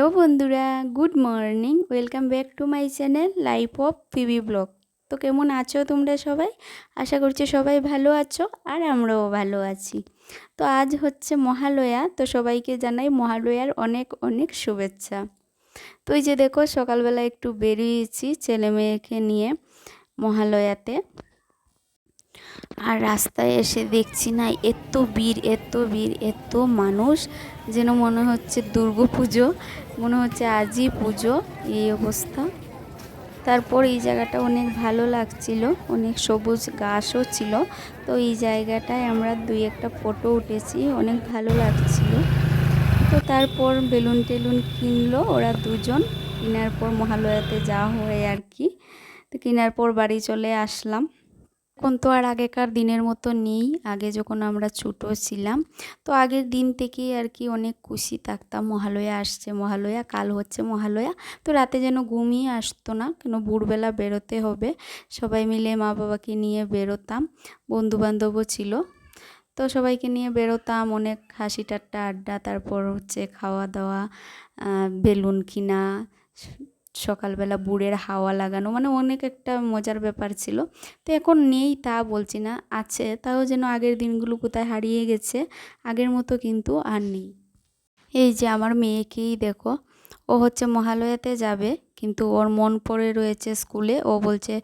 Hello বন্ধুরা, good morning. Welcome back to my channel life of PB vlog. তো কেমন আছো তোমরা সবাই? আশা করছি সবাই ভালো আছো আর আমরাও ভালো আছি। তো আজ হচ্ছে মহালয়া, তো সবাইকে জানাই মহালয়ার অনেক অনেক শুভেচ্ছা। তো এই যে দেখো, সকালবেলা একটু বেরিয়েছি ছেলে মেয়েকে নিয়ে মহালয়াতে। আর রাস্তায় এসে দেখছি না, এত ভিড় এত ভিড়, এত মানুষ, যেন মনে হচ্ছে দুর্গা পুজো, মনে হচ্ছে আজই পুজো, এই অবস্থা। তারপর এই জায়গাটা অনেক ভালো লাগছিল, অনেক সবুজ ঘাসও ছিল, তো এই জায়গাটায় আমরা দুই একটা ফটো উঠেছি, অনেক ভালো লাগছিল। তো তারপর বেলুন টেলুন কিনলো ওরা দুজন, কেনার পর মহালয়াতে যাওয়া হয় আর কি। তো কেনার পর বাড়ি চলে আসলাম। এখন তো আর আগেকার দিনের মতো নেই। আগে যখন আমরা ছোটো ছিলাম, তো আগের দিন থেকেই আর কি অনেক খুশি থাকতাম। মহালয়া আসছে, মহালয়া, কাল হচ্ছে মহালয়া। তো রাতে যেন ঘুমিয়ে আসতো না, কেন ভোরবেলা বেরোতে হবে। সবাই মিলে মা বাবাকে নিয়ে বেরোতাম, বন্ধুবান্ধবও ছিল। তো সবাইকে নিয়ে বেরোতাম, অনেক হাসি ঠাট্টা আড্ডা, তারপর হচ্ছে খাওয়া দাওয়া বেলুন কিনা সকালবেলা বুড়ের হাওয়া লাগানো মানে অনেক একটা মজার ব্যাপার ছিল। তো এখন নেই তা বলছি না, আছে, তাও যেন আগের দিনগুলো কোথায় হারিয়ে গেছে, আগের মতো কিন্তু আর নেই। এই যে আমার মেয়েকেই দেখো, ও হচ্ছে মহালয়াতে যাবে। কিন্তু ওর মন পড়ে রয়েছে স্কুলে। ও বলছে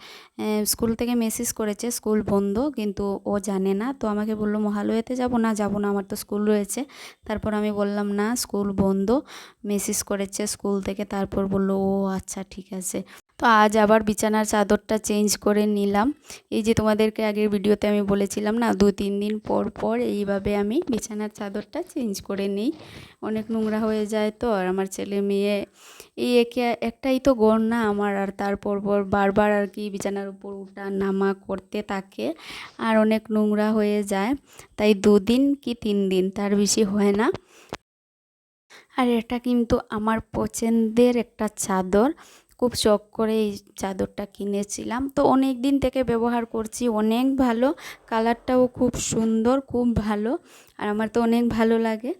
স্কুল থেকে মেসেজ করেছে স্কুল বন্ধ, কিন্তু ও জানে না। তো আমাকে বলল, মহালয়াতে যাব না? যাব না, আমার তো স্কুল রয়েছে। তারপর আমি বললাম, না, স্কুল বন্ধ। মেসেজ করেছে স্কুল থেকে, তারপর বলল, ও আচ্ছা ঠিক আছে। তো আজ আবার বিছানার চাদরটা চেঞ্জ করে নিলাম। এই যে তোমাদেরকে আগের ভিডিওতে আমি বলেছিলাম না, দু তিন দিন পর পর এইভাবে আমি বিছানার চাদরটা চেঞ্জ করে নিই। অনেক নোংরা হয়ে যায় তো, আর আমার ছেলে মেয়ে, এই একে একটাই তো গড় না আমার, আর তারপর পর বারবার আর কি বিছানার উপর উঠা নামা করতে থাকে, আর অনেক নোংরা হয়ে যায়। তাই দুদিন কি তিন দিন তার বেশি হয় না। আর এটা কিন্তু আমার পছন্দের একটা চাদর। খুব শখ করে এই চাদরটা কিনেছিলাম। তো অনেক দিন থেকে ব্যবহার করছি, অনেক ভালো। কালারটাও খুব সুন্দর, খুব ভালো, আর আমার তো অনেক ভালো লাগে।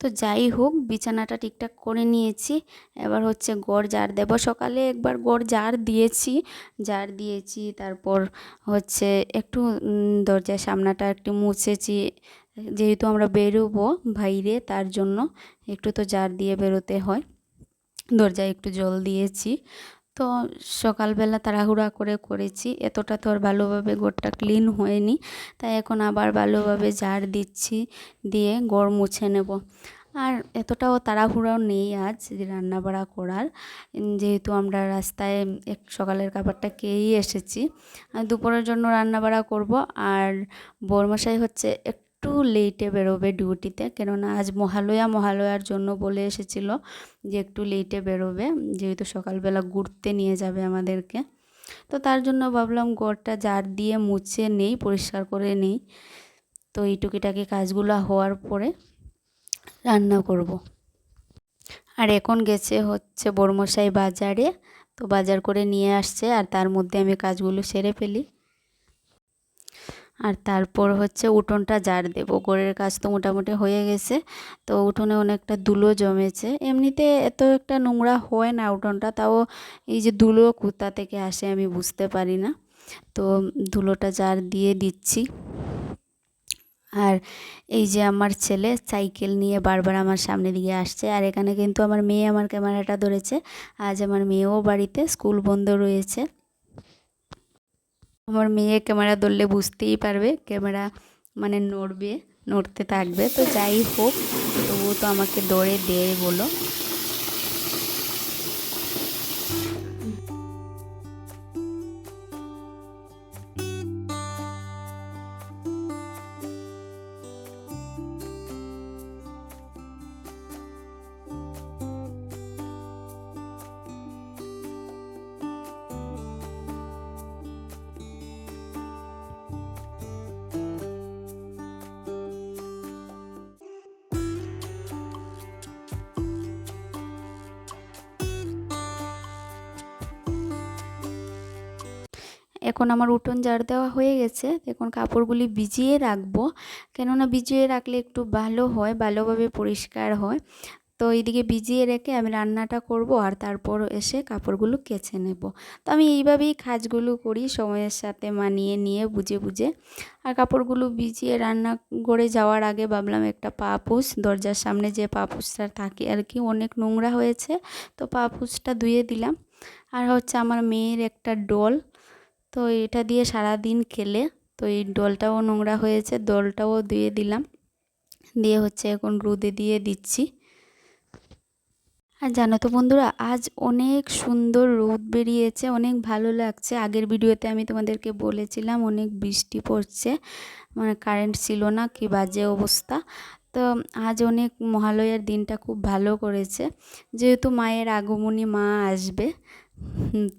তো যাই হোক, বিছানাটা ঠিকঠাক করে নিয়েছি। এবার হচ্ছে গড় জার দেব। সকালে একবার গড় জার দিয়েছি জার দিয়েছি, তারপর হচ্ছে একটু দরজার সামনাটা একটু মুছেছি। যেহেতু আমরা বেরোবো বাইরে, তার জন্য একটু তো জার দিয়ে বেরোতে হয়। দরজায় একটু জল দিয়েছি। তো সকালবেলা তাড়াহুড়া করে করেছি। এতটা তো আর ভালোভাবে গোড়টা ক্লিন হয়নি। তাই এখন আবার ভালোভাবে ঝাড় দিচ্ছি, দিয়ে গড় মুছে নেব। আর এতটাও তাড়াহুড়াও নেই আজ রান্নাবাড়া করার। যেহেতু আমরা রাস্তায় এক সকালের খাবারটা খেয়েই এসেছি। দুপুরের জন্য রান্নাবাড়া করব। আর বরমশাই হচ্ছে এক একটু লেটে বেরোবে ডিউটিতে কেননা আজ মহালয়া, মহালয়ার জন্য বলে এসেছিল যে একটু লেটে বেরোবে, যেহেতু সকালবেলা ঘুরতে নিয়ে যাবে আমাদেরকে। তো তার জন্য ভাবলাম গড়টা জার দিয়ে মুছে নেই, পরিষ্কার করে নেই। তো এই কাজগুলো হওয়ার পরে রান্না করব। আর এখন গেছে হচ্ছে বর্মশাই বাজারে। তো বাজার করে নিয়ে আসছে আর তার মধ্যে আমি কাজগুলো সেরে ফেলি। আর তারপর হচ্ছে উঠোনটা জার দেব। গোড়ের কাজ তো মোটামুটি হয়ে গেছে। তো উঠোনে অনেকটা ধুলো জমেছে। এমনিতে এত একটা নোংরা হয় না উঠোনটা, তাও এই যে ধুলো কোথা থেকে আসে আমি বুঝতে পারি না। তো ধুলোটা জার দিয়ে দিচ্ছি। আর এই যে আমার ছেলে সাইকেল নিয়ে বারবার আমার সামনে দিকে আসছে। আর এখানে কিন্তু আমার মেয়ে আমার ক্যামেরাটা ধরেছে। আজ আমার মেয়েও বাড়িতে, স্কুল বন্ধ রয়েছে। আমার মেয়ে ক্যামেরা ধরলে বুঝতেই পারবে, ক্যামেরা মানে নড়বে, নড়তে থাকবে। তো যাই হোক, তবুও তো আমাকে দৌড়ে দেয় বলো। এখন আমার উঠোন ঝাড় দেওয়া হয়ে গেছে। এখন কাপড়গুলি ভিজিয়ে রাখব। কেননা ভিজিয়ে রাখলে একটু ভালো হয়, ভালোভাবে পরিষ্কার হয়। তো এইদিকে ভিজিয়ে রেখে আমি রান্নাটা করব আর তারপর এসে কাপড়গুলো কেচে নেব। তো আমি এইভাবেই কাজগুলো করি, সময়ের সাথে মানিয়ে নিয়ে বুঝে বুঝে। আর কাপড়গুলো ভিজিয়ে রান্না করে যাওয়ার আগে ভাবলাম একটা পাপুস। দরজার সামনে যে পাপুসটা থাকে আর কি, অনেক নোংরা হয়েছে। তো পাপুসটা ধুয়ে দিলাম। আর হচ্ছে আমার মেয়ের একটা ডল। তো এটা দিয়ে সারা দিন খেলে, তো এই ডলটাও নোংরা হয়েছে ডলটাও দিয়ে দিলাম। দিয়ে হচ্ছে এখন রোদে দিয়ে দিচ্ছি। আর জানো তো বন্ধুরা, আজ অনেক সুন্দর রোদ বেরিয়েছে, অনেক ভালো লাগছে। আগের ভিডিওতে আমি তোমাদেরকে বলেছিলাম, অনেক বৃষ্টি পড়ছে মানে কারেন্ট ছিল না, কি বাজে অবস্থা। তো আজ অনেক মহালয়ার দিনটা খুব ভালো করেছে। যেহেতু মায়ের আগমনী মা আসবে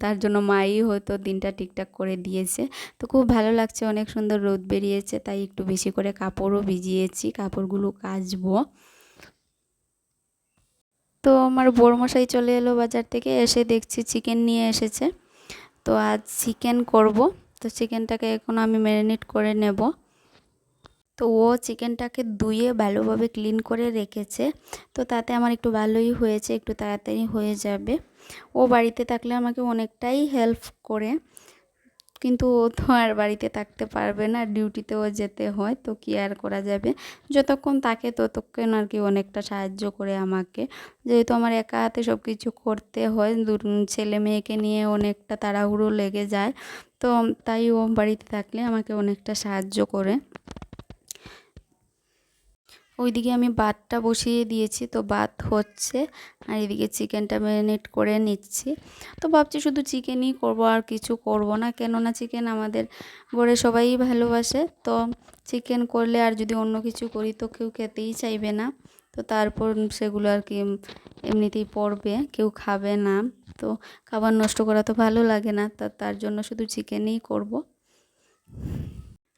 তার জন্য মাই হয়তো দিনটা ঠিকঠাক করে দিয়েছে। তো খুব ভালো লাগছে, অনেক সুন্দর রোদ বেরিয়েছে, তাই একটু বেশি করে কাপড়ও ভিজিয়েছি, কাপড়গুলো কাচবো। তো আমার বড়মশাই চলে এলো বাজার থেকে, এসে দেখছি চিকেন নিয়ে এসেছে। তো আজ চিকেন করব, তো চিকেনটাকে এখন আমি ম্যারিনেট করে নেব। তো ও চিকেনটাকে ধুয়ে ভালোভাবে ক্লিন করে রেখেছে, তো তাতে আমার একটু ভালোই হয়েছে, একটু তাড়াতাড়ি হয়ে যাবে। ও বাড়িতে থাকলে আমাকে অনেকটাই হেল্প করে। কিন্তু ও তো আর বাড়িতে থাকতে পারবে না ডিউটিতেও যেতে হয়, তো কি আর করা যাবে? যতক্ষণ তাকে ততক্ষণ আর কি অনেকটা সাহায্য করে আমাকে। যেহেতু আমার একা হাতে সব কিছু করতে হয় ছেলে মেয়েকে নিয়ে অনেকটা তাড়াহুড়ো লেগে যায়, তো তাই ও বাড়িতে থাকলে আমাকে অনেকটা সাহায্য করে। ওইদিকে আমি ভাতটা বসিয়ে দিয়েছি, তো ভাত হচ্ছে। আর এদিকে চিকেনটা ম্যারিনেট করে নিচ্ছি। তো ভাবছি শুধু চিকেনই করব, আর কিছু করব না। কেননা চিকেন আমাদের ঘরে সবাই ভালোবাসে। তো চিকেন করলে আর যদি অন্য কিছু করি, তো কেউ খেতেই চাইবে না। তো তারপর সেগুলো আর কি এমনিতেই পড়বে, কেউ খাবে না। তো খাবার নষ্ট করা তো ভালো লাগে না তার জন্য শুধু চিকেনই করব।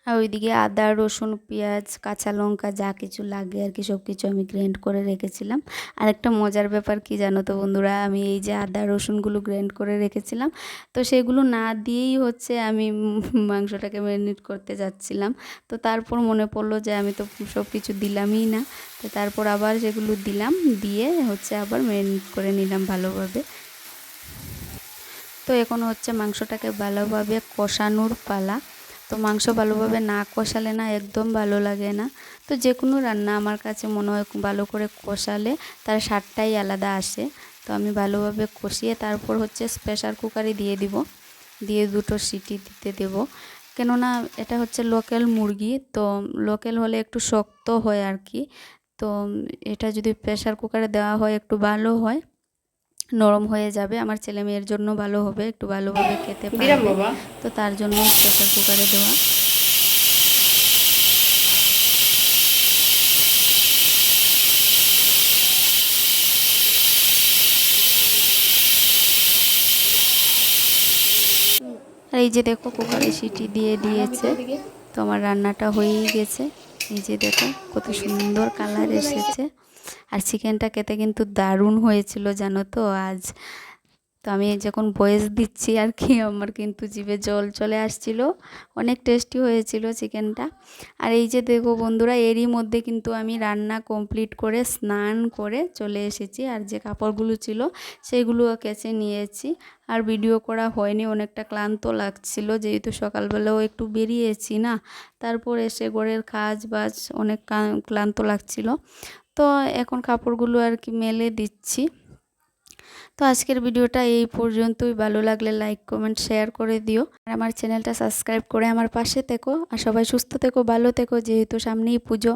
আর ওইদিকে আদা, রসুন, পেঁয়াজ, কাঁচা লঙ্কা যা কিছু লাগে আর কি সব কিছু আমি গ্রাইন্ড করে রেখেছিলাম। আর একটা মজার ব্যাপার কি জানো তো বন্ধুরা? আমি এই যে আদা, রসুনগুলো গ্রাইন্ড করে রেখেছিলাম। তো সেগুলো না দিয়েই হচ্ছে আমি মাংসটাকে ম্যারিনেট করতে যাচ্ছিলাম। তো তারপর মনে পড়ল যে আমি তো সব কিছু দিলামই না। তো তারপর আবার সেগুলো দিলাম, দিয়ে হচ্ছে আবার ম্যারিনেট করে নিলাম ভালোভাবে। তো এখন হচ্ছে মাংসটাকে ভালোভাবে কষানোর পালা। তো মাংস ভালোভাবে না কষালে না একদম ভালো লাগে না। তো যে কোনো রান্না আমার কাছে মনে হয় ভালো করে কষালে তার স্বাদটাই আলাদা আসে। তো আমি ভালোভাবে কষিয়ে তারপর হচ্ছে প্রেশার কুকারে দিয়ে দিব। দিয়ে দুটো সিটি দিতে দেব। কেননা এটা হচ্ছে লোকাল মুরগি, তো লোকাল হলে একটু শক্ত হয় আর কি। তো এটা যদি প্রেশার কুকারে দেওয়া হয় একটু ভালো হয়। নরম হয়ে যাবে। আমার ছেলে মেয়ের জন্য ভালো হবে একটু ভালোভাবে খেতে পারবে। তো তার জন্য প্রেসার কুকারে দেওয়া। আর এই যে দেখো কুকারে সিটি দিয়ে দিয়েছে। তো আমার রান্নাটা হয়েই গেছে। এই যে দেখো কত সুন্দর কালার এসেছে। আর চিকেনটা খেতে কিন্তু দারুণ হয়েছিল, জানো তো? আজ তো আমি যখন বয়েস দিচ্ছি আর কি, আমার কিন্তু জিভে জল চলে আসছিল। অনেক টেস্টি হয়েছিল চিকেনটা। আর এই যে দেখো বন্ধুরা, এরই মধ্যে কিন্তু আমি রান্না কমপ্লিট করে, স্নান করে চলে এসেছি। আর যে কাপড়গুলো ছিল, সেগুলো কেচে নিয়েছি। আর ভিডিও করা হয়নি, অনেকটা ক্লান্ত লাগছিল, যেহেতু সকালবেলাও একটু বেরিয়েছি না। তারপর এসে ঘরের কাজ বাজ অনেক ক্লান্ত লাগছিল। তো এখন কাপড়গুলো আর কি মেলে দিচ্ছি। তো আজকের ভিডিওটা এই পর্যন্তই। ভালো লাগলে লাইক কমেন্ট শেয়ার করে দিও। আর আমার চ্যানেলটা সাবস্ক্রাইব করে আমার পাশে থেকো। আর সবাই সুস্থ থেকো, ভালো থেকো। যেহেতু সামনেই পুজো।